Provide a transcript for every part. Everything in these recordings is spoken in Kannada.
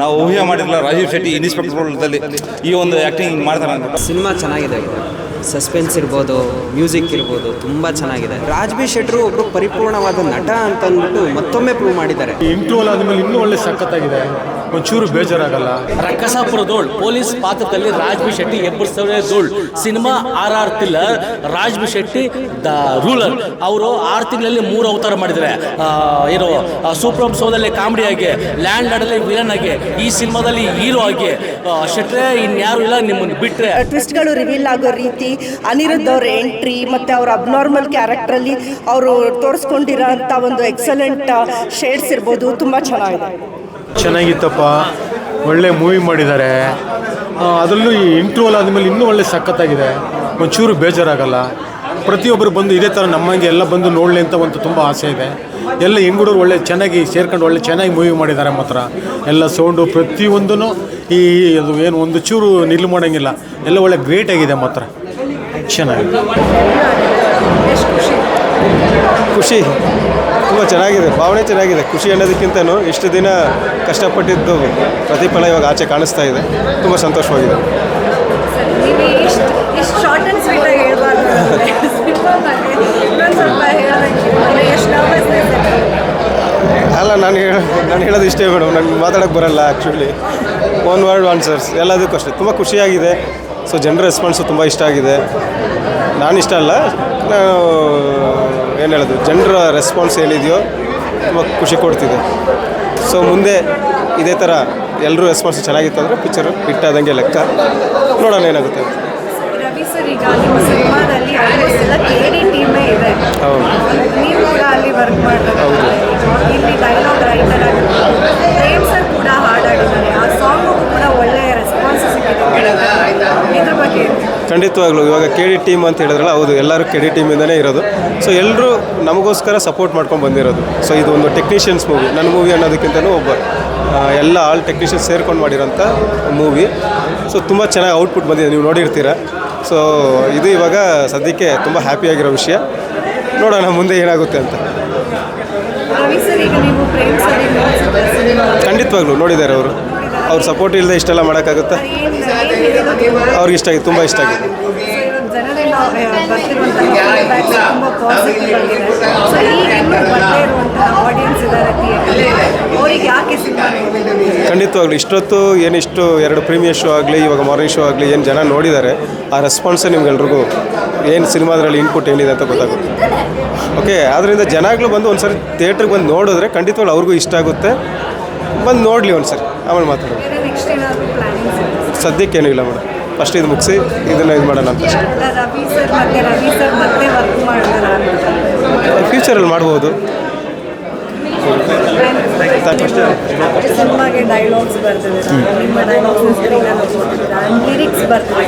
ನಾವು ಊಹೆ ಮಾಡಿರಲಿಲ್ಲ ರಾಜೀವ್ ಶೆಟ್ಟಿ ಇನ್ಸ್ಪೆಕ್ಟರ್ ರೋಲ್ದಲ್ಲಿ ಈ ಒಂದು ಆ್ಯಕ್ಟಿಂಗ್ ಮಾಡ್ತಾರೆ ಅಂತ. ಸಿನಿಮಾ ಚೆನ್ನಾಗಿದೆ. ಸಸ್ಪೆನ್ಸ್ ಇರ್ಬೋದು ಮ್ಯೂಸಿಕ್ ಇರ್ಬೋದು ತುಂಬ ಚೆನ್ನಾಗಿದೆ. ರಾಜ್ಬಿ ಶೆಟ್ರು ಒಬ್ಬರು ಪರಿಪೂರ್ಣವಾದ ನಟ ಅಂತ ಅಂದ್ಬಿಟ್ಟು ಮತ್ತೊಮ್ಮೆ ಪ್ರೂವ್ ಮಾಡಿದ್ದಾರೆ. ಇಂಟ್ರೋಲ್ ಆದಮೇಲೆ ಇನ್ನೂ ಒಳ್ಳೆ ಸಖತ್ತಾಗಿದೆ. ಒಂಚೂರು ಬೇಜಾರಾಗಲ್ಲ? ರಕ್ಕಸಾಪುರ ಧೂಳ್, ಪೊಲೀಸ್ ಪಾತ್ರದಲ್ಲಿ ರಾಜ್ಬಿ ಶೆಟ್ಟಿ ಎಬ್ಬರಿಸ್ತವ್ರೆ ಧೂಳ್. Cinema R R thriller Raj B Shetty the ruler. ಅವರು ಆರು ತಿಂಗಳಲ್ಲಿ ಮೂರು ಅವತಾರ ಮಾಡಿದ್ದಾರೆ ಏನು ಸೂಪ್ರಮ್ ಶೋದಲ್ಲಿ ಕಾಮಿಡಿ ಆಗಿ, ಲ್ಯಾಂಡ್ ಲಾಡಲ್ಲಿ ವಿಲನ್ ಆಗಿ, ಈ ಸಿನಿಮಾದಲ್ಲಿ ಹೀರೋ ಆಗಿ ಶೆಟ್ರೆ ಇನ್ಯಾರು ಇಲ್ಲ ನಿಮ್ಮನ್ನು ಬಿಟ್ರೆ. ಟ್ವಿಸ್ಟ್ಗಳು ರಿವೀಲ್ ಆಗೋ ರೀತಿ ಅನಿರುದ್ಧ ಅವ್ರ ಎಂಟ್ರಿ ಮತ್ತು ಅವ್ರ ಅಬ್ನಾರ್ಮಲ್ ಕ್ಯಾರೆಕ್ಟ್ರಲ್ಲಿ ಅವರು ತೋರಿಸ್ಕೊಂಡಿರೋ ಅಂಥ ಒಂದು ಎಕ್ಸಲೆಂಟ್ ಶೇಡ್ಸ್ ಇರ್ಬೋದು. ತುಂಬ ಚೆನ್ನಾಗಿದೆ. ಚೆನ್ನಾಗಿತ್ತಪ್ಪ. ಒಳ್ಳೆ ಮೂವಿ ಮಾಡಿದ್ದಾರೆ ಅದರಲ್ಲೂ ಈ ಇಂಟ್ರೋಲ್ ಆದಮೇಲೆ ಇನ್ನೂ ಒಳ್ಳೆ ಸಖತ್ತಾಗಿದೆ. ಒಂಚೂರು ಬೇಜಾರಾಗಲ್ಲ. ಪ್ರತಿಯೊಬ್ಬರು ಬಂದು ಇದೇ ಥರ ನಮ್ಮಂಗೆ ಎಲ್ಲ ಬಂದು ನೋಡಲಿ ಅಂತ ಒಂದು ತುಂಬ ಆಸೆ ಇದೆ. ಎಲ್ಲ ಹೆಂಗುಡೋರು ಒಳ್ಳೆ ಚೆನ್ನಾಗಿ ಸೇರ್ಕೊಂಡು ಒಳ್ಳೆ ಚೆನ್ನಾಗಿ ಮೂವಿ ಮಾಡಿದ್ದಾರೆ ಮಾತ್ರ ಎಲ್ಲ ಸೌಂಡು ಪ್ರತಿಯೊಂದೂ ಈ ಅದು ಏನು ಒಂದು ಚೂರು ನಿಲ್ಲು ಮಾಡೋಂಗಿಲ್ಲ. ಎಲ್ಲ ಒಳ್ಳೆ ಗ್ರೇಟ್ ಆಗಿದೆ ಮಾತ್ರ ಚೆನ್ನಾಗಿ ಖುಷಿ. ತುಂಬ ಚೆನ್ನಾಗಿದೆ. ಭಾವನೆ ಚೆನ್ನಾಗಿದೆ. ಖುಷಿ ಅನ್ನೋದಕ್ಕಿಂತನೂ ಇಷ್ಟು ದಿನ ಕಷ್ಟಪಟ್ಟಿದ್ದು ಪ್ರತಿಫಲ ಇವಾಗ ಆಚೆ ಕಾಣಿಸ್ತಾ ಇದೆ. ತುಂಬ ಸಂತೋಷವಾಗಿದೆ. ಅಲ್ಲ, ನಾನು ಹೇಳ, ನಾನು ಹೇಳೋದು ಇಷ್ಟೇ ಮೇಡಮ್ ನನಗೆ ಮಾತಾಡೋಕ್ಕೆ ಬರಲ್ಲ ಆ್ಯಕ್ಚುಲಿ ಒನ್ ವರ್ಡ್ ಆನ್ಸರ್ಸ್ ಎಲ್ಲದಕ್ಕೂ ಅಷ್ಟೇ. ತುಂಬ ಖುಷಿಯಾಗಿದೆ. ಸೊ ಜನರ ರೆಸ್ಪಾನ್ಸು ತುಂಬ ಇಷ್ಟ ಆಗಿದೆ. ನಾನು ಇಷ್ಟ ಅಲ್ಲ. ನಾನು ಏನು ಹೇಳೋದು? ಜನರ ರೆಸ್ಪಾನ್ಸ್ ಏನಿದೆಯೋ ತುಂಬ ಖುಷಿ ಕೊಡ್ತಿದೆ. ಸೊ ಮುಂದೆ ಇದೇ ಥರ ಎಲ್ಲರೂ ರೆಸ್ಪಾನ್ಸ್ ಚೆನ್ನಾಗಿತ್ತು ಅಂದರೆ ಪಿಕ್ಚರ್ ಹಿಟ್ಟಾದಂಗೆ ಲೆಕ್ಕ. ನೋಡೋಣ ಏನಾಗುತ್ತೆ ಸರ್ ಈಗ ನಿಮ್ಮ ಸಿನಿಮಾದಲ್ಲಿ ಆಲ್ಮೋಸ್ಟ್ ಎಲ್ಲ ಕೆ ಡಿ ಟೀಮೇ ಇದೆ. ನೀವು ಕೂಡ ಅಲ್ಲಿ ವರ್ಕ್ ಮಾಡ್ತಾರೆ ಇಲ್ಲಿ ಡೈಲಾಗ್ ರೈಟರ್ ಆಗಿರ್ಬೋದು. ಪ್ರೇಮ್ ಸರ್ ಕೂಡ ಹಾಡಾಡಿದ್ದಾರೆ. ಆ ಸಾಂಗು ಕೂಡ ಒಳ್ಳೆಯ ರೆಸ್ಪಾನ್ಸ್ ಸಿಕ್ಕಿದೆ. ಇದ್ರ ಬಗ್ಗೆ ಖಂಡಿತವಾಗ್ಲೂ ಇವಾಗ ಕೆ ಡಿ ಟೀಮ್ ಅಂತ ಹೇಳಿದ್ರಲ್ಲ ಹೌದು ಎಲ್ಲರೂ ಕೆ ಡಿ ಟೀಮಿಂದನೇ ಇರೋದು. ಸೊ ಎಲ್ಲರೂ ನಮಗೋಸ್ಕರ ಸಪೋರ್ಟ್ ಮಾಡ್ಕೊಂಡು ಬಂದಿರೋದು. ಸೊ ಇದು ಒಂದು ಟೆಕ್ನಿಷಿಯನ್ಸ್ ಮೂವಿ ನನ್ನ ಮೂವಿ ಅನ್ನೋದಕ್ಕಿಂತಲೂ ಒಬ್ಬ ಎಲ್ಲ ಆಲ್ ಟೆಕ್ನಿಷಿಯನ್ಸ್ ಸೇರ್ಕೊಂಡು ಮಾಡಿರೋಂಥ ಮೂವಿ ಸೊ ತುಂಬ ಚೆನ್ನಾಗಿ ಔಟ್ಪುಟ್ ಬಂದಿದೆ. ನೀವು ನೋಡಿರ್ತೀರ? ಸೊ ಇದು ಇವಾಗ ಸದ್ಯಕ್ಕೆ ತುಂಬ ಹ್ಯಾಪಿಯಾಗಿರೋ ವಿಷಯ. ನೋಡೋಣ ಮುಂದೆ ಏನಾಗುತ್ತೆ ಅಂತ. ಖಂಡಿತವಾಗ್ಲು ನೋಡಿದ್ದಾರೆ ಅವರು. ಅವ್ರ ಸಪೋರ್ಟ್ ಇಲ್ಲದೆ ಇಷ್ಟೆಲ್ಲ ಮಾಡೋಕ್ಕಾಗುತ್ತಾ? ಅವ್ರಿಗೆ ಇಷ್ಟ ಆಗಿದೆ ತುಂಬ ಇಷ್ಟ ಆಗಿದೆ. ಖಂಡಿತವಾಗ್ಲೂ ಇಷ್ಟೊತ್ತು, ಏನಿಷ್ಟು ಎರಡು ಪ್ರೀಮಿಯರ್ ಶೋ ಆಗಲಿ, ಇವಾಗ ಮಾರ್ನಿಂಗ್ ಶೋ ಆಗಲಿ, ಏನು ಜನ ನೋಡಿದ್ದಾರೆ, ಆ ರೆಸ್ಪಾನ್ಸೇ ನಿಮ್ಗೆಲ್ರಿಗೂ ಏನು ಸಿನಿಮಾದ್ರಲ್ಲಿ ಇನ್ಪುಟ್ ಏನಿದೆ ಅಂತ ಗೊತ್ತಾಗುತ್ತೆ. ಓಕೆ ಆದ್ದರಿಂದ ಜನಗಳು ಬಂದು ಒಂದು ಸರಿ ಥಿಯೇಟ್ರಿಗೆ ಬಂದು ನೋಡಿದ್ರೆ ಖಂಡಿತವಾಗ್ಲು ಅವ್ರಿಗೂ ಇಷ್ಟ ಆಗುತ್ತೆ. ಬಂದು ನೋಡಲಿ ಒಂದು ಸರಿ ಆಮೇಲೆ ಮಾತಾಡೋದು ಸದ್ಯಕ್ಕೇನೂ ಇಲ್ಲ ಮೇಡಮ್. ಫಸ್ಟ್ ಇದು ಮುಗಿಸಿ ಇದನ್ನು ಇದು ಮಾಡೋಣ ಅಂತ. ಫ್ಯೂಚರಲ್ಲಿ ಮಾಡ್ಬೋದು. ಡೈಲಾಗ್ಸ್ ಬರ್ತದೆ. ನಿಮ್ಮ ಡೈಲಾಗ್ಸ್ ಲಿರಿಕ್ಸ್ ಬರ್ತದೆ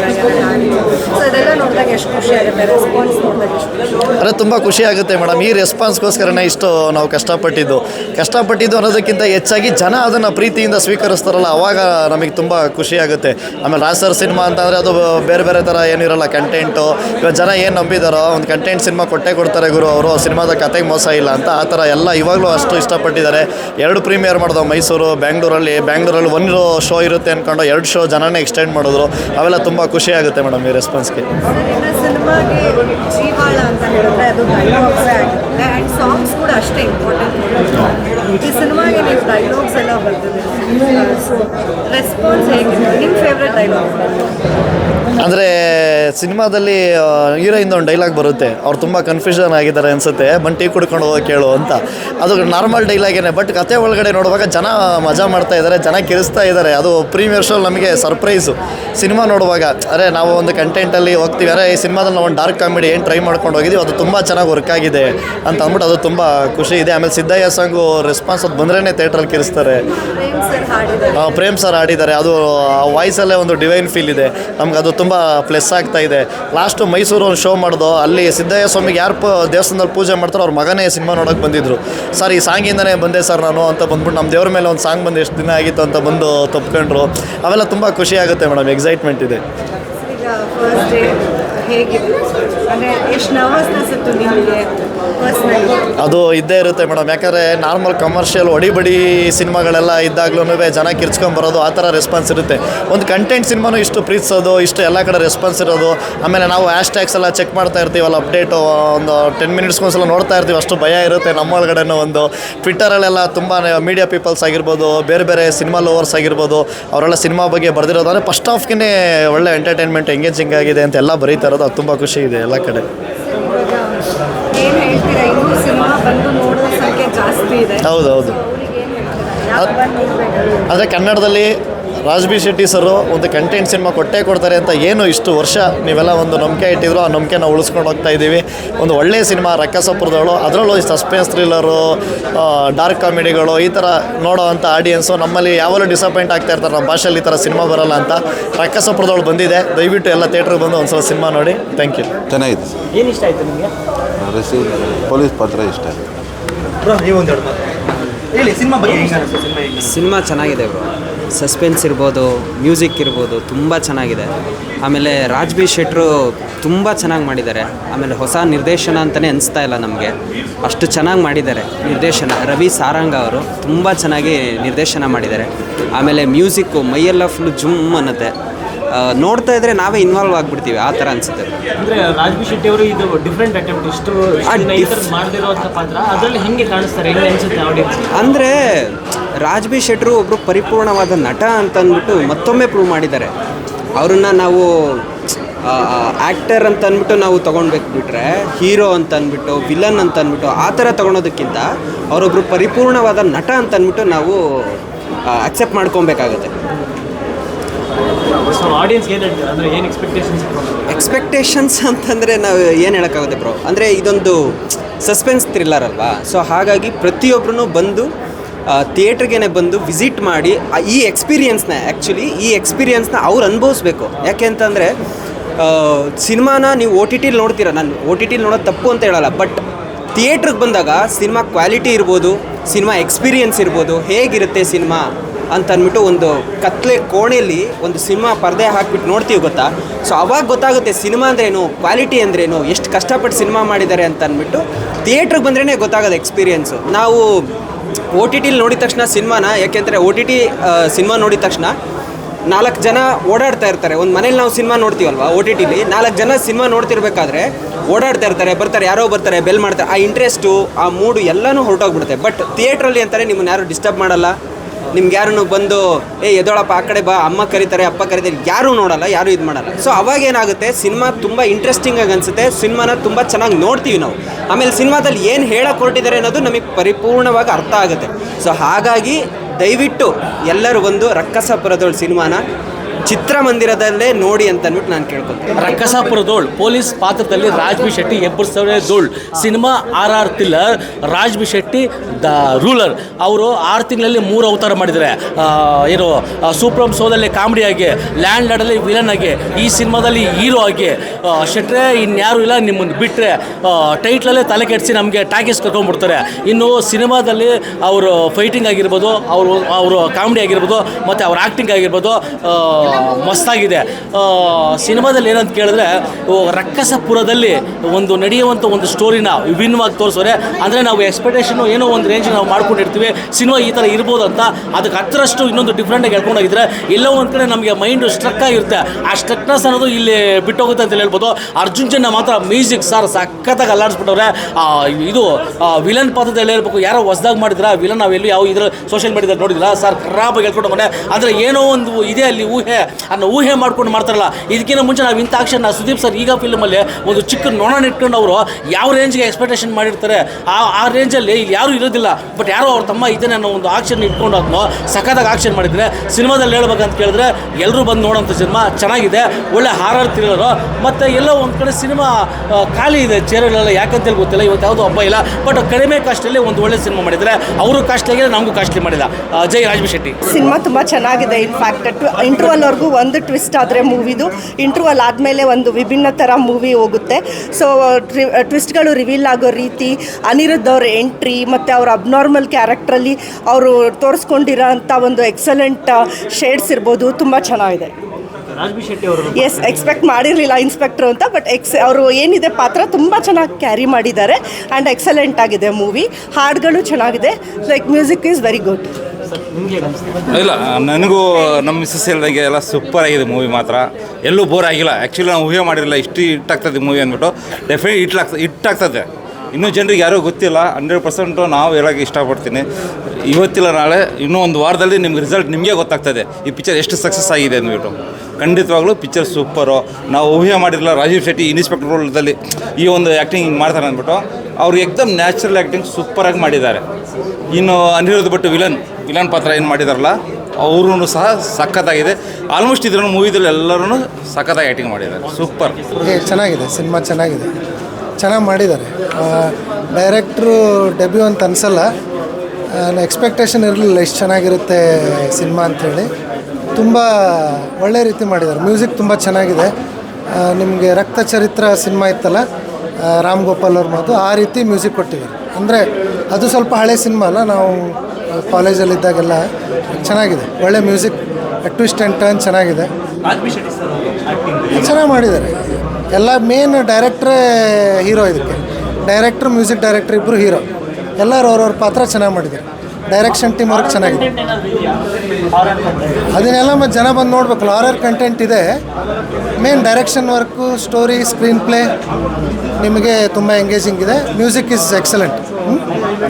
ಸೊ ಇದೆಲ್ಲ ನೋಡಿದಾಗ ಎಷ್ಟು ಖುಷಿ ಆಗುತ್ತೆ ರೆಸ್ಪಾನ್ಸ್ ನೋಡಿದಾಗ. ಅಂದರೆ ತುಂಬ ಖುಷಿ ಆಗುತ್ತೆ ಮೇಡಮ್. ಈ ರೆಸ್ಪಾನ್ಸ್ಗೋಸ್ಕರನೇ ಇಷ್ಟು ನಾವು ಕಷ್ಟಪಟ್ಟಿದ್ದು. ಕಷ್ಟಪಟ್ಟಿದ್ದು ಅನ್ನೋದಕ್ಕಿಂತ ಹೆಚ್ಚಾಗಿ ಜನ ಅದನ್ನು ಪ್ರೀತಿಯಿಂದ ಸ್ವೀಕರಿಸ್ತಾರಲ್ಲ, ಅವಾಗ ನಮಗೆ ತುಂಬ ಖುಷಿ ಆಗುತ್ತೆ. ಆಮೇಲೆ ರಾಸರ್ ಸರ್ ಸಿನಿಮಾ ಅಂತಂದರೆ ಅದು ಬೇರೆ ಬೇರೆ ಥರ ಏನಿರಲ್ಲ ಕಂಟೆಂಟು ಇವಾಗ ಜನ ಏನು ನಂಬಿದಾರೋ, ಒಂದು ಕಂಟೆಂಟ್ ಸಿನಿಮಾ ಕೊಟ್ಟೇ ಕೊಡ್ತಾರೆ ಗುರು ಅವರು, ಸಿನಿಮಾದ ಕತೆಗೆ ಮೋಸ ಇಲ್ಲ ಅಂತ ಆ ಥರ ಎಲ್ಲ ಇವಾಗಲೂ ಅಷ್ಟು ಇಷ್ಟಪಟ್ಟಿದ್ದಾರೆ. ಎರಡು ಪ್ರೀಮಿಯರ್ ಮಾಡಿದವು ಮೈಸೂರು ಬ್ಯಾಂಗ್ಳೂರಲ್ಲಿ ಬ್ಯಾಂಗ್ಳೂರಲ್ಲಿ ಒಂದು ಶೋ ಇರುತ್ತೆ ಅಂದ್ಕೊಂಡು ಎರಡು ಶೋ ಜನನೇ ಎಕ್ಸ್ಟೆಂಡ್ ಮಾಡಿದ್ರು. ಅವೆಲ್ಲ ತುಂಬ ಖುಷಿ ಆಗುತ್ತೆ ಮೇಡಮ್ ಈ ರೆಸ್ಪಾನ್ಸ್ಗೆ ಸಾಂಗ್ಸ್ ಕೂಡ ಅಷ್ಟೇ. ಈ ಸಿನಿಮಾಗೆ ಡೈಲಾಗ್ಸ್ ಎಲ್ಲ ಸೊ ರೆಸ್ಪಾನ್ಸ್ ಹೇಗಿದೆ ನಿಮ್ಮ ಫೇವ್ರೆಟ್ ಡೈಲಾಗ್ ಅಂದರೆ, ಸಿನಿಮಾದಲ್ಲಿ ಹೀರೋಯಿಂದ ಒಂದು ಡೈಲಾಗ್ ಬರುತ್ತೆ. ಅವ್ರು ತುಂಬ ಕನ್ಫ್ಯೂಷನ್ ಆಗಿದ್ದಾರೆ ಅನಿಸುತ್ತೆ. ಬನ್ ಟೀ ಕುಡ್ಕೊಂಡು ಹೋಗಿ ಕೇಳು ಅಂತ. ಅದು ನಾರ್ಮಲ್ ಡೈಲಾಗೇನೆ ಬಟ್ ಕತೆ ಒಳಗಡೆ ನೋಡುವಾಗ ಜನ ಮಜಾ ಮಾಡ್ತಾ ಇದ್ದಾರೆ, ಜನ ಕಿರಿಸ್ತಾ ಇದ್ದಾರೆ. ಅದು ಪ್ರೀಮಿಯರ್ ಶೋ ನಮಗೆ ಸರ್ಪ್ರೈಸು ಸಿನಿಮಾ ನೋಡುವಾಗ, ಅರೆ, ನಾವು ಒಂದು ಕಂಟೆಂಟಲ್ಲಿ ಹೋಗ್ತೀವಿ. ಅರೆ, ಈ ಸಿನಿಮಾದಲ್ಲಿ ನಾವು ಒಂದು ಡಾರ್ಕ್ ಕಾಮಿಡಿ ಏನು ಟ್ರೈ ಮಾಡ್ಕೊಂಡು ಹೋಗಿದ್ದೀವಿ ಅದು ತುಂಬ ಚೆನ್ನಾಗಿ ವರ್ಕ್ ಆಗಿದೆ ಅಂತ ಅಂದ್ಬಿಟ್ಟು ಅದು ತುಂಬ ಖುಷಿ ಇದೆ. ಆಮೇಲೆ ಸಿದ್ದಯ್ಯ ಸಾಂಗು ರೆಸ್ಪಾನ್ಸ್ ಅದು ಬಂದ್ರೇ ಥಿಯೇಟ್ರಲ್ಲಿ ಕಿರಿಸ್ತಾರೆ ಪ್ರೇಮ್ ಸರ್ ಆಡಿದ್ದಾರೆ ಅದು ಆ ವಾಯ್ಸಲ್ಲೇ ಒಂದು ಡಿವೈನ್ ಫೀಲ್ ಇದೆ. ನಮ್ಗೆ ಅದು ತುಂಬ ಪ್ಲಸ್ ಆಗ್ತಾ ಇದೆ. ಲಾಸ್ಟು ಮೈಸೂರು ಒಂದು ಶೋ ಮಾಡಿದೋ ಅಲ್ಲಿ ಸಿದ್ದಯ್ಯ ಸ್ವಾಮಿಗೆ ಯಾರು ಪ ದೇವಸ್ಥಾನದಲ್ಲಿ ಪೂಜೆ ಮಾಡ್ತಾರೋ ಅವ್ರ ಮಗನೇ ಸಿನಿಮಾ ನೋಡೋಕೆ ಬಂದಿದ್ರು. ಸರ್ ಈ ಸಾಂಗಿಂದನೇ ಬಂದೆ ಸರ್ ನಾನು ಅಂತ ಬಂದ್ಬಿಟ್ಟು ನಮ್ಮ ದೇವ್ರ ಮೇಲೆ ಒಂದು ಸಾಂಗ್ ಬಂದು ಎಷ್ಟು ದಿನ ಆಗಿತ್ತು ಅಂತ ಬಂದು ತಪ್ಕೊಂಡ್ರು. ಅವೆಲ್ಲ ತುಂಬ ಖುಷಿ ಆಗುತ್ತೆ ಮೇಡಮ್ ಎಕ್ಸೈಟ್ಮೆಂಟ್ ಇದೆ. ಹೇಗಿದೆ? ಅಂದರೆ ಎಷ್ಟು ನರ್ವಸ್ನೆಸ್ ಇತ್ತು ನಿಮಗೆ? ಅದು ಇದ್ದೇ ಇರುತ್ತೆ ಮೇಡಮ್. ಯಾಕಂದರೆ ನಾರ್ಮಲ್ ಕಮರ್ಷಿಯಲ್ ಒಡಿಬಡಿ ಸಿನಿಮಾಗಳೆಲ್ಲ ಇದ್ದಾಗ್ಲೂ ಜನ ಕಿರ್ಚ್ಕೊಂಬರೋದು ಆ ಥರ ರೆಸ್ಪಾನ್ಸ್ ಇರುತ್ತೆ. ಒಂದು ಕಂಟೆಂಟ್ ಸಿನಿಮಾನು ಇಷ್ಟು ಪ್ರೀತಿಸೋದು, ಇಷ್ಟು ಎಲ್ಲ ಕಡೆ ರೆಸ್ಪಾನ್ಸ್ ಇರೋದು. ಆಮೇಲೆ ನಾವು ಆ್ಯಶ್ ಟ್ಯಾಗ್ಸ್ ಎಲ್ಲ ಚೆಕ್ ಮಾಡ್ತಾ ಇರ್ತೀವಲ್ಲ ಅಪ್ಡೇಟು ಒಂದು ಟೆನ್ ಮಿನಿಟ್ಸ್ಗೊಂದ್ಸಲ ನೋಡ್ತಾ ಇರ್ತೀವಿ. ಅಷ್ಟು ಭಯ ಇರುತ್ತೆ ನಮ್ಮೊಳಗಡೆನೂ ಒಂದು. ಟ್ವಿಟ್ಟರಲ್ಲೆಲ್ಲ ತುಂಬ ಮೀಡಿಯಾ ಪೀಪಲ್ಸ್ ಆಗಿರ್ಬೋದು, ಬೇರೆ ಬೇರೆ ಸಿನಿಮಾ ಲವರ್ಸ್ ಆಗಿರ್ಬೋದು, ಅವರೆಲ್ಲ ಸಿನಿಮಾ ಬಗ್ಗೆ ಬರೆದಿರೋದು. ಅಂದರೆ ಫಸ್ಟ್ ಆಫ್ಗೆ ಒಳ್ಳೆ ಎಂಟರ್ಟೈನ್ಮೆಂಟ್ ಎಂಗೇಜಿಂಗ್ ಆಗಿದೆ ಅಂತ ಎಲ್ಲ ಬರೀತಾ ಇರೋದು. ಅದು ತುಂಬ ಖುಷಿ ಇದೆ ಎಲ್ಲ ಕಡೆ. ಏನು ಹೇಳ್ತೀರಾ? ಇನ್ನೂ ಸಿನಿಮಾ ಬಂದು ನೋಡೋ ಸಂಖ್ಯೆ ಜಾಸ್ತಿ ಇದೆ. ಹೌದು ಹೌದು. ಆದರೆ ಕನ್ನಡದಲ್ಲಿ ರಾಜ್ಬಿ ಶೆಟ್ಟಿ ಸರು ಒಂದು ಕಂಟೆಂಟ್ ಸಿನಿಮಾ ಕೊಟ್ಟೇ ಕೊಡ್ತಾರೆ ಅಂತ ಏನು ಇಷ್ಟು ವರ್ಷ ನೀವೆಲ್ಲ ಒಂದು ನಂಬಿಕೆ ಇಟ್ಟಿದ್ರು ಆ ನಂಬಿಕೆ ನಾವು ಉಳಿಸ್ಕೊಂಡು ಹೋಗ್ತಾ ಇದ್ದೀವಿ. ಒಂದು ಒಳ್ಳೆಯ ಸಿನಿಮಾ ರಕ್ಕಸಪುರದವಳು ಅದರಲ್ಲೂ ಈ ಸಸ್ಪೆನ್ಸ್ ಥ್ರಿಲ್ಲರು ಡಾರ್ಕ್ ಕಾಮಿಡಿಗಳು ಈ ಥರ ನೋಡೋ ಅಂಥ ಆಡಿಯನ್ಸು ನಮ್ಮಲ್ಲಿ ಯಾವಾಗಲೂ ಡಿಸಪಾಯಿಂಟ್ ಆಗ್ತಾ ಇರ್ತಾರೆ. ನಮ್ಮ ಭಾಷೆಯಲ್ಲಿ ಈ ಥರ ಸಿನಿಮಾ ಬರಲ್ಲ ಅಂತ ರಕ್ಕಸಪುರದವಳು ಬಂದಿದೆ. ದಯವಿಟ್ಟು ಎಲ್ಲ ಥಿಯೇಟ್ರಿಗೆ ಬಂದು ಒಂದು ಸಲ ಸಿನಿಮಾ ನೋಡಿ. ಥ್ಯಾಂಕ್ ಯು ಚೆನ್ನಾಗಿದೆ ಏನು ಇಷ್ಟ. ಆಯ್ತು ನಿಮಗೆ ರಿಸಿ ಪೊಲೀಸ್ ಪಾತ್ರ ಇಷ್ಟ ಸಿನಿಮಾ ಚೆನ್ನಾಗಿದೆ ಬ್ರೋ. ಸಸ್ಪೆನ್ಸ್ ಇರ್ಬೋದು ಮ್ಯೂಸಿಕ್ ಇರ್ಬೋದು ತುಂಬ ಚೆನ್ನಾಗಿದೆ. ಆಮೇಲೆ ರಾಜ್ಬಿ ಶೆಟ್ರು ತುಂಬ ಚೆನ್ನಾಗಿ ಮಾಡಿದ್ದಾರೆ. ಆಮೇಲೆ ಹೊಸ ನಿರ್ದೇಶನ ಅಂತಲೇ ಅನಿಸ್ತಾ ಇಲ್ಲ ನಮಗೆ. ಅಷ್ಟು ಚೆನ್ನಾಗಿ ಮಾಡಿದ್ದಾರೆ ನಿರ್ದೇಶನ. ರವಿ ಸಾರಂಗ ಅವರು ತುಂಬ ಚೆನ್ನಾಗಿ ನಿರ್ದೇಶನ ಮಾಡಿದ್ದಾರೆ. ಆಮೇಲೆ ಮ್ಯೂಸಿಕ್ಕು ಮೈಯೆಲ್ಲ ಫುಲ್ ಜುಮ್ ಅನ್ನತ್ತೆ. ನೋಡ್ತಾ ಇದ್ರೆ ನಾವೇ ಇನ್ವಾಲ್ವ್ ಆಗಿಬಿಡ್ತೀವಿ ಆ ಥರ ಅನಿಸುತ್ತೆ. ಅಂದ್ರೆ ರಾಜ್ಬಿ ಶೆಟ್ಟಿ ಅವರು ಇದು ಡಿಫ್ರೆಂಟ್ ಅಟೆಂಪ್ಟ್ ಇಷ್ಟು ಮಾಡದಿರುವಂಥ ಪಾತ್ರ ಅದರಲ್ಲಿ ಹೆಂಗೆ ಕಾಣಿಸ್ತಾರೆ ಹೆಂಗೆ ಅನ್ಸುತ್ತೆ ಆಡಿಯನ್ಸ್ ಅಂದರೆ ರಾಜ್ಬಿ ಶೆಟ್ರು ಒಬ್ಬರು ಪರಿಪೂರ್ಣವಾದ ನಟ ಅಂತ ಅಂದ್ಬಿಟ್ಟು ಮತ್ತೊಮ್ಮೆ ಪ್ರೂವ್ ಮಾಡಿದ್ದಾರೆ. ಅವ್ರನ್ನ ನಾವು ಆ್ಯಕ್ಟರ್ ಅಂತ ಅಂದ್ಬಿಟ್ಟು ನಾವು ತೊಗೊಳ್ಬೇಕು ಬಿಟ್ರೆ ಹೀರೋ ಅಂತ ಅಂದ್ಬಿಟ್ಟು ವಿಲನ್ ಅಂತ ಅಂದ್ಬಿಟ್ಟು ಆ ಥರ ತೊಗೊಳೋದಕ್ಕಿಂತ ಅವರೊಬ್ಬರು ಪರಿಪೂರ್ಣವಾದ ನಟ ಅಂತ ಅಂದ್ಬಿಟ್ಟು ನಾವು ಅಕ್ಸೆಪ್ಟ್ ಮಾಡ್ಕೊಬೇಕಾಗತ್ತೆ. ಆಡಿಯನ್ಸ್ ಎಕ್ಸ್ಪೆಕ್ಟೇಷನ್ಸ್ ಅಂತಂದರೆ ನಾವು ಏನು ಹೇಳೋಕ್ಕಾಗುತ್ತೆ ಬ್ರೋ ಅಂದರೆ ಇದೊಂದು ಸಸ್ಪೆನ್ಸ್ ಥ್ರಿಲ್ಲರ್ ಅಲ್ವಾ? ಸೊ ಹಾಗಾಗಿ ಪ್ರತಿಯೊಬ್ಬರೂ ಬಂದು ಥಿಯೇಟ್ರಿಗೇನೆ ಬಂದು ವಿಸಿಟ್ ಮಾಡಿ ಈ ಎಕ್ಸ್ಪೀರಿಯನ್ಸ್ನ ಆ್ಯಕ್ಚುಲಿ ಈ ಎಕ್ಸ್ಪೀರಿಯನ್ಸ್ನ ಅವ್ರು ಅನುಭವಿಸ್ಬೇಕು. ಯಾಕೆ ಅಂತಂದರೆ ಸಿನಿಮಾನ ನೀವು ಓ ಟಿ ಟಿಲಿ ನೋಡ್ತೀರ. ನಾನು ಓ ಟಿ ಟಿಲಿ ನೋಡೋದು ತಪ್ಪು ಅಂತ ಹೇಳಲ್ಲ. ಬಟ್ ಥಿಯೇಟ್ರಿಗೆ ಬಂದಾಗ ಸಿನಿಮಾ ಕ್ವಾಲಿಟಿ ಇರ್ಬೋದು, ಸಿನಿಮಾ ಎಕ್ಸ್ಪೀರಿಯನ್ಸ್ ಇರ್ಬೋದು, ಹೇಗಿರುತ್ತೆ ಸಿನಿಮಾ? ಅಂತ ಅಂದ್ಬಿಟ್ಟು ಒಂದು ಕತ್ಲೆ ಕೋಣೆಯಲ್ಲಿ ಒಂದು ಸಿನಿಮಾ ಪರದೆ ಹಾಕ್ಬಿಟ್ಟು ನೋಡ್ತೀವಿ ಗೊತ್ತಾ? ಸೊ ಅವಾಗ ಗೊತ್ತಾಗುತ್ತೆ ಸಿನಿಮಾ ಅಂದ್ರೇನು ಕ್ವಾಲಿಟಿ ಅಂದ್ರೇನು, ಎಷ್ಟು ಕಷ್ಟಪಟ್ಟು ಸಿನಿಮಾ ಮಾಡಿದ್ದಾರೆ ಅಂತ ಅಂದ್ಬಿಟ್ಟು ಥಿಯೇಟ್ರಿಗೆ ಬಂದ್ರೇ ಗೊತ್ತಾಗೋದು ಎಕ್ಸ್ಪೀರಿಯನ್ಸು ನಾವು ಓ ಟಿ ಟಿಲಿ ನೋಡಿದ ತಕ್ಷಣ ಸಿನಿಮಾನ, ಯಾಕೆಂದರೆ ಓ ಟಿ ಟಿ ಸಿನಿಮಾ ನೋಡಿದ ತಕ್ಷಣ ನಾಲ್ಕು ಜನ ಓಡಾಡ್ತಾ ಇರ್ತಾರೆ. ಒಂದು ಮನೇಲಿ ನಾವು ಸಿನಿಮಾ ನೋಡ್ತೀವಲ್ವ ಓ ಟಿ ಟಿಲಿ ನಾಲ್ಕು ಜನ ಸಿನಿಮಾ ನೋಡ್ತಿರ್ಬೇಕಾದ್ರೆ ಓಡಾಡ್ತಾ ಇರ್ತಾರೆ, ಬರ್ತಾರೆ, ಯಾರೋ ಬರ್ತಾರೆ, ಬೆಲ್ ಮಾಡ್ತಾರೆ. ಆ ಇಂಟ್ರೆಸ್ಟು ಆ ಮೂಡು ಎಲ್ಲನೂ ಹೊರಟೋಗ್ಬಿಡುತ್ತೆ. ಬಟ್ ಥಿಯೇಟ್ರಲ್ಲಿ ಅಂತಾರೆ ನಿಮ್ಮನ್ನು ಯಾರು ಡಿಸ್ಟರ್ಬ್ ಮಾಡಲ್ಲ. ನಿಮ್ಗೆ ಯಾರು ಬಂದು, ಏ, ಎದೋಳಪ್ಪ, ಆ ಕಡೆ ಬಾ, ಅಮ್ಮ ಕರೀತಾರೆ, ಅಪ್ಪ ಕರೀತಾರೆ, ಯಾರೂ ನೋಡಲ್ಲ, ಯಾರೂ ಇದು ಮಾಡಲ್ಲ. ಸೊ ಅವಾಗ ಏನಾಗುತ್ತೆ, ಸಿನಿಮಾ ತುಂಬ ಇಂಟ್ರೆಸ್ಟಿಂಗ್ ಆಗಿ ಅನಿಸುತ್ತೆ, ಸಿನಿಮಾನ ತುಂಬ ಚೆನ್ನಾಗಿ ನೋಡ್ತೀವಿ ನಾವು. ಆಮೇಲೆ ಸಿನಿಮಾದಲ್ಲಿ ಏನು ಹೇಳಕ್ಕೆ ಹೊರಟಿದ್ದಾರೆ ಅನ್ನೋದು ನಮಗೆ ಪರಿಪೂರ್ಣವಾಗಿ ಅರ್ಥ ಆಗುತ್ತೆ. ಸೊ ಹಾಗಾಗಿ ದಯವಿಟ್ಟು ಎಲ್ಲರೂ ಒಂದು ರಕ್ಕಸಪುರದೊಳ್ ಸಿನಿಮಾನ ಚಿತ್ರಮಂದಿರದಲ್ಲೇ ನೋಡಿ ಅಂತ ಅಂದ್ಬಿಟ್ಟು ನಾನು ಕೇಳ್ಕೊತೀನಿ. ರಕ್ಕಸಾಪುರದೋಳ್ ಪೊಲೀಸ್ ಪಾತ್ರದಲ್ಲಿ ರಾಜ್ಬಿ ಶೆಟ್ಟಿ ಎಬ್ಬರ್ಸವರೇ ಧೋಳ್ cinema R R ತಿಲ್ಲರ್ Raj B Shetty the ruler. ಅವರು ಆರು ತಿಂಗಳಲ್ಲಿ ಮೂರು ಅವತಾರ ಮಾಡಿದ್ದಾರೆ ಏನು ಸೂಪ್ರಮ್ ಸೋದಲ್ಲಿ ಕಾಮಿಡಿ ಆಗಿ, ಲ್ಯಾಂಡ್ ಲಾಡಲ್ಲಿ ವಿಲನ್ ಆಗಿ, ಈ ಸಿನಿಮಾದಲ್ಲಿ ಹೀರೋ ಆಗಿ ಶೆಟ್ಟ್ರೆ ಶೆಟ್ರೆ, ಇನ್ಯಾರು ಇಲ್ಲ ನಿಮ್ಮನ್ನು ಬಿಟ್ಟರೆ ಟೈಟ್ಲಲ್ಲೇ ತಲೆ ಕೆಡಿಸಿ ನಮಗೆ ಟಾಕೀಸ್ ಕರ್ಕೊಂಡ್ಬಿಡ್ತಾರೆ. ಇನ್ನು ಸಿನಿಮಾದಲ್ಲಿ ಅವರು ಫೈಟಿಂಗ್ ಆಗಿರ್ಬೋದು, ಅವರು ಅವರು ಕಾಮಿಡಿ ಆಗಿರ್ಬೋದು, ಮತ್ತು ಅವ್ರ ಆ್ಯಕ್ಟಿಂಗ್ ಆಗಿರ್ಬೋದು ಮಸ್ತಾಗಿದೆ. ಸಿನಿಮಾದಲ್ಲಿ ಏನಂತ ಕೇಳಿದ್ರೆ ರಕ್ಕಸಪುರದಲ್ಲಿ ಒಂದು ನಡೆಯುವಂಥ ಒಂದು ಸ್ಟೋರಿನ ವಿಭಿನ್ನವಾಗಿ ತೋರಿಸೋರೆ. ಅಂದರೆ ನಾವು ಎಕ್ಸ್ಪೆಕ್ಟೇಷನು ಏನೋ ಒಂದು ರೇಂಜ್ ನಾವು ಮಾಡ್ಕೊಂಡಿರ್ತೀವಿ. ಸಿನಿಮಾ ಈ ಥರ ಇರ್ಬೋದು ಅಂತ ಅದಕ್ಕೆ ಹತ್ತರಷ್ಟು ಇನ್ನೊಂದು ಡಿಫ್ರೆಂಟಾಗಿ ಹೇಳ್ಕೊಂಡೋಗಿದ್ರೆ, ಎಲ್ಲೋ ಒಂದು ಕಡೆ ನಮಗೆ ಮೈಂಡು ಸ್ಟ್ರಕ್ ಆಗಿರುತ್ತೆ. ಆ ಸ್ಟ್ರಕ್ನೆಸ್ ಅನ್ನೋದು ಇಲ್ಲಿ ಬಿಟ್ಟೋಗುತ್ತೆ ಅಂತ ಹೇಳ್ಬೋದು. ಅರ್ಜುನ್ ಜನ್ನ ಮಾತ್ರ ಮ್ಯೂಸಿಕ್ ಸರ್ ಸಖತ್ತಾಗಿ ಅಲ್ಲಾಡಿಸ್ಬಿಟ್ಟವ್ರೆ. ಇದು ವಿಲನ್ ಪಾತ್ರದಲ್ಲಿ ಹೇಳ್ಬೇಕು, ಯಾರೋ ಹೊಸ್ದಾಗಿ ಮಾಡಿದ್ರ ವಿಲನ್ ನಾವೆಲ್ಲೂ ಯಾವ ಇದ್ರ ಸೋಷಿಯಲ್ ಮೀಡಿಯಾದಲ್ಲಿ ನೋಡಿದ್ರ ಸರ್ ಖರಾಬಾಗಿ ಹೇಳ್ಕೊಂಡು ಮನೆ ಅಂದರೆ ಏನೋ ಒಂದು ಇದೆ ಅಲ್ಲಿ, ಊಹೆ. ಅನ್ನೋ ಊಹೆ ಮಾಡ್ಕೊಂಡು ಮಾಡ್ತಾರಲ್ಲ. ಇದಕ್ಕಿಂತ ಮುಂಚೆ ನಾವು ಇಂಥ ಆಕ್ಷನ್ ಸುದೀಪ್ ಸರ್ ಈಗ ಫಿಲ್ಮಲ್ಲಿ ಒಂದು ಚಿಕ್ಕ ನೋಣ ಇಟ್ಕೊಂಡು ಅವರು ಯಾವ ರೇಂಜ್ಗೆ ಎಕ್ಸ್ಪೆಕ್ಟೇಷನ್ ಮಾಡಿರ್ತಾರೆ, ಆ ಆ ರೇಂಜಲ್ಲಿ ಇಲ್ಲಿ ಯಾರೂ ಇರೋದಿಲ್ಲ. ಬಟ್ ಯಾರೋ ಅವ್ರ ತಮ್ಮ ಇದನ್ನೇ ಅನ್ನೋ ಒಂದು ಆಕ್ಷನ್ ಇಟ್ಕೊಂಡು ಅದನ್ನು ಸಖತ್ತಾಗಿ ಆಕ್ಷನ್ ಮಾಡಿದ್ರೆ, ಸಿನಿಮಾದಲ್ಲಿ ಹೇಳ್ಬೇಕಂತ ಕೇಳಿದ್ರೆ ಎಲ್ಲರೂ ಬಂದು ನೋಡೋಂಥ ಸಿನಿಮಾ ಚೆನ್ನಾಗಿದೆ, ಒಳ್ಳೆ ಹಾರರ್ ಥ್ರಿಲ್ಲರು ಮತ್ತು ಎಲ್ಲೋ ಒಂದು ಕಡೆ ಸಿನಿಮಾ ಖಾಲಿ ಇದೆ ಚೇರಲ್ಲೆಲ್ಲ ಯಾಕಂತೇಳಿ ಗೊತ್ತಿಲ್ಲ, ಇವತ್ತು ಯಾವುದೋ ಹಬ್ಬ ಇಲ್ಲ. ಬಟ್ ಕಡಿಮೆ ಕಾಸ್ಟಲ್ಲಿ ಒಂದು ಒಳ್ಳೆ ಸಿನಿಮಾ ಮಾಡಿದರೆ ಅವರು ಕಾಸ್ಟ್ಲಿ ಆಗಿದೆ ನಮಗೂ ಕಾಸ್ಟ್ಲಿ ಮಾಡಿಲ್ಲ. ಜೈ ರಾಜ್ಬಿ ಶೆಟ್ಟಿ. ಸಿನಿಮಾ ತುಂಬ ಚೆನ್ನಾಗಿದೆ ಇನ್ಫ್ಯಾಕ್ಟ್ ಇಂಟರ್ವಲ್ವರೆಗೂ ಒಂದು ಟ್ವಿಸ್ಟ್ ಆದರೆ ಮೂವಿದು. ಇಂಟರ್ವಲ್ ಆದಮೇಲೆ ಒಂದು ವಿಭಿನ್ನ ಥರ ಮೂವಿ ಹೋಗುತ್ತೆ. ಸೊ ಟ್ವಿಸ್ಟ್ಗಳು ರಿವೀಲ್ ಆಗೋ ರೀತಿ, ಅನಿರುದ್ಧ ಅವ್ರ ಎಂಟ್ರಿ ಮತ್ತು ಅವ್ರ ಅಬ್ನಾರ್ಮಲ್ ಕ್ಯಾರೆಕ್ಟ್ರಲ್ಲಿ ಅವರು ತೋರಿಸ್ಕೊಂಡಿರೋ ಅಂಥ ಒಂದು ಎಕ್ಸಲೆಂಟ್ ಶೇಡ್ಸ್ ಇರ್ಬೋದು. ತುಂಬ ಚೆನ್ನಾಗಿದೆ. ಎಸ್ ಎಕ್ಸ್ಪೆಕ್ಟ್ ಮಾಡಿರಲಿಲ್ಲ ಇನ್ಸ್ಪೆಕ್ಟ್ರು ಅಂತ ಬಟ್ ಎಕ್ಸ್ ಅವರು ಏನಿದೆ ಪಾತ್ರ ತುಂಬ ಚೆನ್ನಾಗಿ ಕ್ಯಾರಿ ಮಾಡಿದ್ದಾರೆ ಆ್ಯಂಡ್ ಎಕ್ಸಲೆಂಟ್ ಆಗಿದೆ ಮೂವಿ ಹಾಡುಗಳು ಚೆನ್ನಾಗಿದೆ like music is very good ಇಲ್ಲ ನನಗೂ ನಮ್ಮ ಮಿಸ್ಸಸ್ ಹೇಳಿದಾಗೆ ಎಲ್ಲ ಸೂಪರ್ ಆಗಿದೆ ಮೂವಿ ಮಾತ್ರ. ಎಲ್ಲೂ ಬೋರ್ ಆಗಿಲ್ಲ. ಆ್ಯಕ್ಚುಲಿ ನಾವು ಊಹೆ ಮಾಡಿರಲಿಲ್ಲ ಇಷ್ಟು ಹಿಟ್ಟಾಗ್ತದೆ ಮೂವಿ ಅಂದ್ಬಿಟ್ಟು. ಡೆಫಿನೆಟ್ ಹಿಟ್ಲಾಗ್ತದೆ ಹಿಟ್ಟಾಗ್ತದೆ ಇನ್ನೂ ಜನರಿಗೆ ಯಾರೂ ಗೊತ್ತಿಲ್ಲ ಹಂಡ್ರೆಡ್ ಪರ್ಸೆಂಟು ನಾವು ಹೇಳೋಕ್ಕೆ ಇಷ್ಟಪಡ್ತೀನಿ. ಇವತ್ತಿಲ್ಲ, ನಾಳೆ ಇನ್ನೂ ಒಂದು ವಾರದಲ್ಲಿ ನಿಮ್ಗೆ ರಿಸಲ್ಟ್ ನಿಮಗೆ ಗೊತ್ತಾಗ್ತದೆ. ಈ ಪಿಕ್ಚರ್ ಎಷ್ಟು ಸಕ್ಸಸ್ ಆಗಿದೆ ಅಂದ್ಬಿಟ್ಟು. ಖಂಡಿತವಾಗ್ಲೂ ಪಿಕ್ಚರ್ ಸೂಪರು ನಾವು ಊಹೆ ಮಾಡಿರಲಿಲ್ಲ ರಾಜೀವ್ ಶೆಟ್ಟಿ ಇನ್ಸ್ಪೆಕ್ಟರ್ ರೋಲ್ದಲ್ಲಿ ಈ ಒಂದು ಆ್ಯಕ್ಟಿಂಗ್ ಹಿಂಗೆ ಮಾಡ್ತಾರೆ ಅಂದ್ಬಿಟ್ಟು, ಅವ್ರು ಎಕ್ದಮ್ ನ್ಯಾಚುರಲ್ ಆ್ಯಕ್ಟಿಂಗ್ ಸೂಪರಾಗಿ ಮಾಡಿದ್ದಾರೆ. ಇನ್ನು ಅನಿರುದ್ಧ ಭಟ್ ವಿಲನ್ ವಿಲನ್ ಪಾತ್ರ ಏನು ಮಾಡಿದಾರಲ್ಲ ಅವರು ಸಹ ಸಖತ್ತಾಗಿದೆ. ಆಲ್ಮೋಸ್ಟ್ ಇದ್ರೂ ಮೂವಿದಲ್ಲಿ ಎಲ್ಲರೂ ಸಖತ್ತಾಗಿ ಆ್ಯಕ್ಟಿಂಗ್ ಮಾಡಿದ್ದಾರೆ. ಸೂಪರ್ ಚೆನ್ನಾಗಿದೆ ಸಿನಿಮಾ ಚೆನ್ನಾಗಿದೆ. ಚೆನ್ನಾಗಿ ಮಾಡಿದ್ದಾರೆ. ಡೈರೆಕ್ಟ್ರು ಡೆಬ್ಯೂ ಅಂತ ಅನಿಸಲ್ಲ. ಎಕ್ಸ್ಪೆಕ್ಟೇಷನ್ ಇರಲಿಲ್ಲ ಇಷ್ಟು ಚೆನ್ನಾಗಿರುತ್ತೆ ಸಿನಿಮಾ ಅಂಥೇಳಿ ತುಂಬ ಒಳ್ಳೆ ರೀತಿ ಮಾಡಿದ್ದಾರೆ. ಮ್ಯೂಸಿಕ್ ತುಂಬ ಚೆನ್ನಾಗಿದೆ. ನಿಮಗೆ ರಕ್ತ ಚರಿತ್ರ ಸಿನಿಮಾ ಇತ್ತಲ್ಲ ರಾಮ್ ಗೋಪಾಲ್ ಅವ್ರ ಮಾತು, ಆ ರೀತಿ ಮ್ಯೂಸಿಕ್ ಕೊಟ್ಟಿದ್ದಾರೆ. ಅಂದರೆ ಅದು ಸ್ವಲ್ಪ ಹಳೆ ಸಿನಿಮಾ ಅಲ್ಲ, ನಾವು ಕಾಲೇಜಲ್ಲಿದ್ದಾಗೆಲ್ಲ ಚೆನ್ನಾಗಿದೆ. ಒಳ್ಳೆ ಮ್ಯೂಸಿಕ್ ಟ್ವಿಸ್ಟ್ ಆ್ಯಂಡ್ ಟರ್ನ್ ಚೆನ್ನಾಗಿದೆ ರಾಜ್ಬಿ ಶೆಟ್ಟಿ ಸರ್ ಆಕ್ಟಿಂಗ್ ಚೆನ್ನಾಗಿ ಮಾಡಿದ್ದಾರೆ. ಎಲ್ಲ ಮೇನ್ ಡೈರೆಕ್ಟ್ರೇ ಹೀರೋ ಇದಕ್ಕೆ. ಡೈರೆಕ್ಟ್ರ್ ಮ್ಯೂಸಿಕ್ ಡೈರೆಕ್ಟ್ರ್ ಇಬ್ಬರು ಹೀರೋ ಎಲ್ಲರೂ ಅವ್ರವ್ರ ಪಾತ್ರ ಚೆನ್ನಾಗಿ ಮಾಡಿದ್ದಾರೆ. ಡೈರೆಕ್ಷನ್ ಟೀಮ್ ಅವ್ರಿಗೆ ಚೆನ್ನಾಗಿದೆ. ಅದನ್ನೆಲ್ಲ ಮತ್ತು ಜನ ಬಂದು ನೋಡ್ಬೇಕಲ್ಲ ಆರ್ ಕಂಟೆಂಟ್ ಇದೆ. Main direction work story screenplay ನಿಮಗೆ ತುಂಬ ಎಂಗೇಜಿಂಗ್ ಇದೆ. Music is excellent